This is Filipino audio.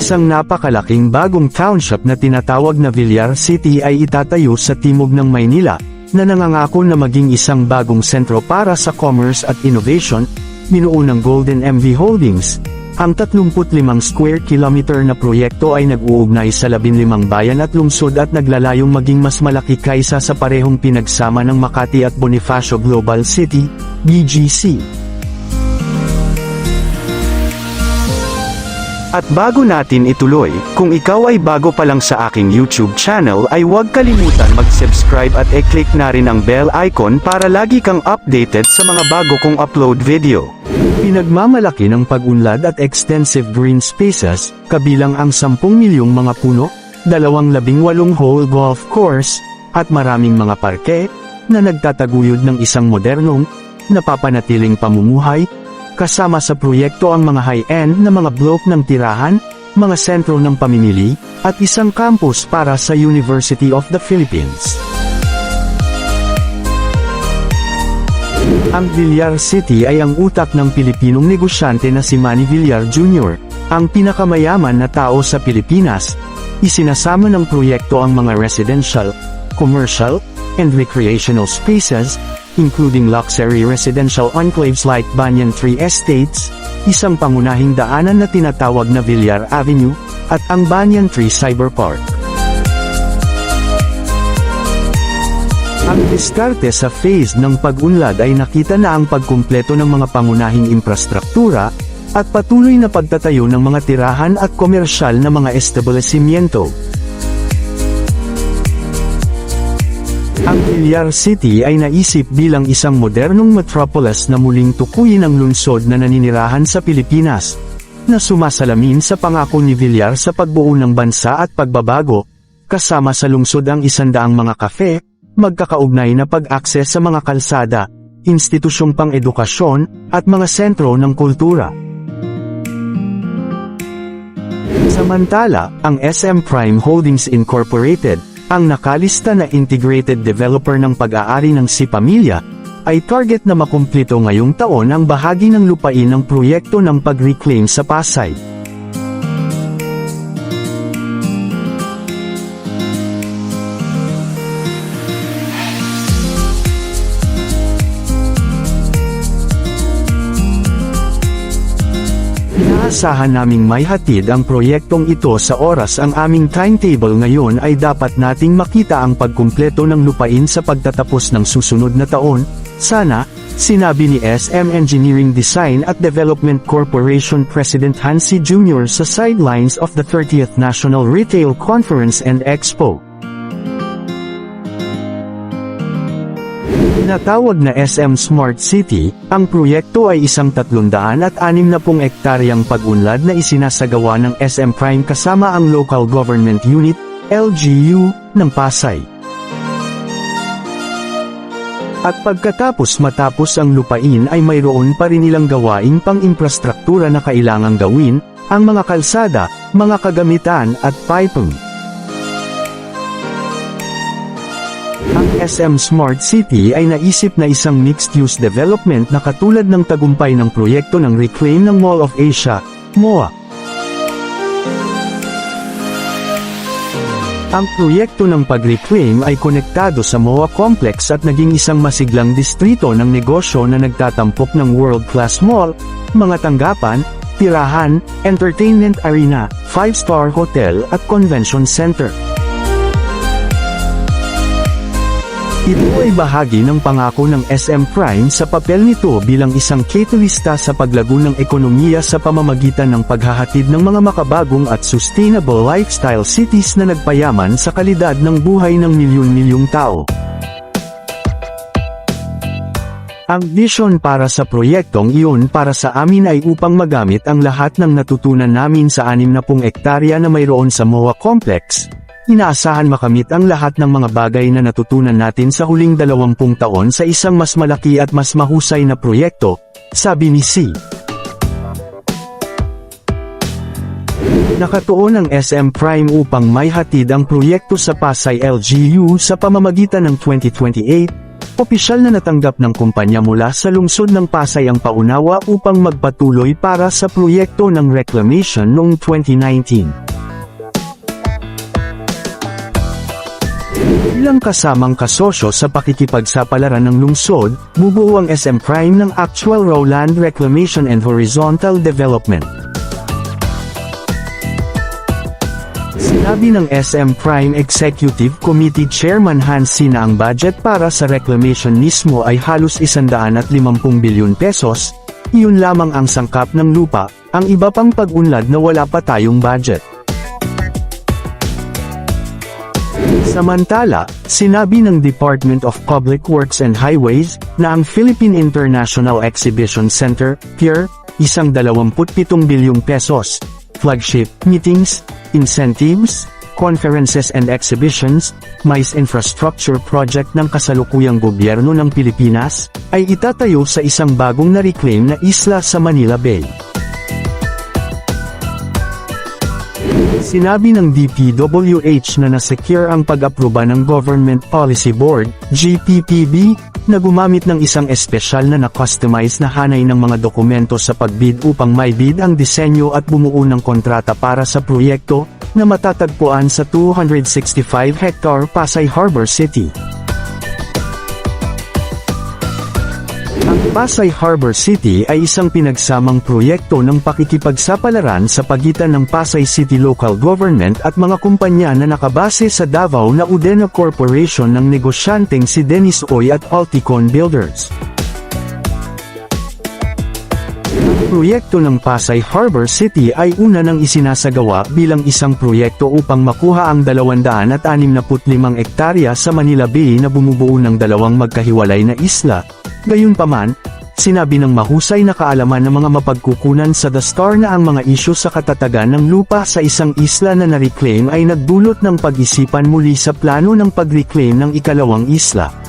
isang napakalaking bagong township na tinatawag na Villar City ay itatayo sa timog ng Maynila, na nangangako na maging isang bagong sentro para sa commerce at innovation, binuo ng Golden MV Holdings. Ang 35 square kilometer na proyekto ay nag-uugnay sa 15 bayan at lungsod at naglalayong maging mas malaki kaysa sa parehong pinagsama ng Makati at Bonifacio Global City, BGC. At bago natin ituloy, kung ikaw ay bago pa lang sa aking YouTube channel ay huwag kalimutan mag-subscribe at e-click na rin ang bell icon para lagi kang updated sa mga bago kong upload video. Pinagmamalaki ng pag-unlad at extensive green spaces, kabilang ang 10 milyong mga puno, 218 hole golf course, at maraming mga parke, na nagtataguyod ng isang modernong, napapanatiling pamumuhay, kasama sa proyekto ang mga high-end na mga block ng tirahan, mga sentro ng pamimili, at isang campus para sa University of the Philippines. Ang Villar City ay ang utak ng Pilipinong negosyante na si Manny Villar Jr., ang pinakamayaman na tao sa Pilipinas. Isinasama ng proyekto ang mga residential, commercial, and recreational spaces, including luxury residential enclaves like Banyan Tree Estates, isang pangunahing daanan na tinatawag na Villar Avenue, at ang Banyan Tree Cyber Park. Ang diskarte sa phase ng pag-unlad ay nakita na ang pagkumpleto ng mga pangunahing infrastruktura, at patuloy na pagtatayo ng mga tirahan at komersyal na mga establishmento. Ang Villar City ay naisip bilang isang modernong metropolis na muling tukuyin ang lungsod na naninirahan sa Pilipinas, na sumasalamin sa pangako ni Villar sa pagbuo ng bansa at pagbabago, kasama sa lungsod ang isandaang mga kafe, magkakaugnay na pag-akses sa mga kalsada, institusyong pang-edukasyon, at mga sentro ng kultura. Samantala, ang SM Prime Holdings Incorporated, ang nakalista na integrated developer ng pag-aari ng Si Pamilya, ay target na makumplito ngayong taon ang bahagi ng lupain ng proyekto ng pag-reclaim sa Pasay. Inaasahan naming may hatid ang proyektong ito sa oras ang aming timetable ngayon ay dapat nating makita ang pagkumpleto ng lupain sa pagtatapos ng susunod na taon, sana, sinabi ni SM Engineering Design at Development Corporation President Hansi Jr. sa sidelines of the 30th National Retail Conference and Expo. Tinatawag na SM Smart City, ang proyekto ay isang 360 ektaryang pag-unlad na isinasagawa ng SM Prime kasama ang Local Government Unit, LGU, ng Pasay. At pagkatapos matapos ang lupain ay mayroon pa rin ilang gawaing pang-infrastruktura na kailangang gawin, ang mga kalsada, mga kagamitan at piping. SM Smart City ay naisip na isang mixed-use development na katulad ng tagumpay ng proyekto ng Reclaim ng Mall of Asia, MOA. Ang proyekto ng pag-reclaim ay konektado sa MOA Complex at naging isang masiglang distrito ng negosyo na nagtatampok ng world-class mall, mga tanggapan, tirahan, entertainment arena, 5-star hotel at convention center. Ito ay bahagi ng pangako ng SM Prime sa papel nito bilang isang catalysta sa paglago ng ekonomiya sa pamamagitan ng paghahatid ng mga makabagong at sustainable lifestyle cities na nagpayaman sa kalidad ng buhay ng milyon-milyong tao. Ang vision para sa proyektong iyon para sa amin ay upang magamit ang lahat ng natutunan namin sa 60 ektarya na mayroon sa MOA Complex, Inaasahan makamit ang lahat ng mga bagay na natutunan natin sa huling 20 taon sa isang mas malaki at mas mahusay na proyekto, sabi ni C. Nakatuon ang SM Prime upang may hatid ang proyekto sa Pasay LGU sa pamamagitan ng 2028, Opisyal na natanggap ng kumpanya mula sa lungsod ng Pasay ang paunawa upang magpatuloy para sa proyekto ng reclamation noong 2019. Bilang kasamang kasosyo sa pakikipagsapalaran ng lungsod, bubuo ang SM Prime ng Actual Raw Reclamation and Horizontal Development. Sinabi ng SM Prime Executive Committee Chairman Hans C. na ang budget para sa reclamation mismo ay halos 150 bilyon pesos, iyon lamang ang sangkap ng lupa, ang iba pang pag-unlad na wala pa tayong budget. Samantala, sinabi ng Department of Public Works and Highways na ang Philippine International Exhibition Center, PIER, isang 27 bilyong pesos, flagship meetings, incentives, conferences and exhibitions, MICE infrastructure project ng kasalukuyang gobyerno ng Pilipinas, ay itatayo sa isang bagong na-reclaim na isla sa Manila Bay. Sinabi ng DPWH na nasecure ang pag-aproba ng Government Policy Board, GPPB, na gumamit ng isang espesyal na na-customize na hanay ng mga dokumento sa pagbid upang may bid ang disenyo at bumuo ng kontrata para sa proyekto, na matatagpuan sa 265 hectare Pasay Harbor City. Pasay Harbor City ay isang pinagsamang proyekto ng pakikipagsapalaran sa pagitan ng Pasay City Local Government at mga kumpanya na nakabase sa Davao na Udena Corporation ng negosyanteng si Dennis Oy at Alticon Builders. Proyekto ng Pasay Harbor City ay una nang isinasagawa bilang isang proyekto upang makuha ang 265 ektarya sa Manila Bay na bumubuo ng dalawang magkahiwalay na isla, Gayunpaman, sinabi ng mahusay na kaalaman ng mga mapagkukunan sa The Star na ang mga isyu sa katatagan ng lupa sa isang isla na na-reclaim ay nagdulot ng pag-isipan muli sa plano ng pag-reclaim ng ikalawang isla.